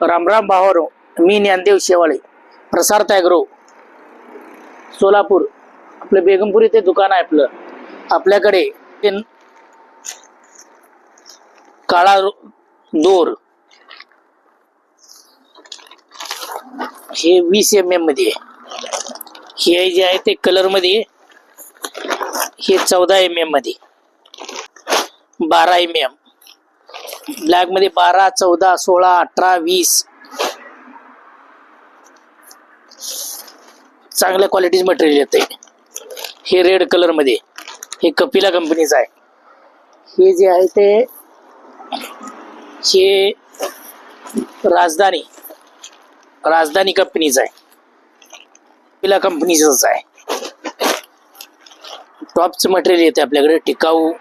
रामराम भावारो मी ज्ञानदेव शेवाळे प्रसार त्याग्रो सोलापूर. आपलं बेगमपूर इथे दुकान आहे आपलं. आपल्याकडे काळा दोर. हे वीस एम एममध्ये. आहे. हे जे आहे ते कलरमध्ये. हे चौदा एम एममध्ये. बारा एम एम ब्लॅकमध्ये बारा चौदा सोळा अठरा वीस. चांगल्या क्वालिटीज मटेरियल येते हे रेड कलरमध्ये. हे कपिला कंपनीचं आहे. हे जे आहे ते हे राजधानी. राजधानी कंपनीचं आहे. कपिला कंपनीचंच आहे. टॉपचं मटेरियल येते आपल्याकडे. टिकाऊ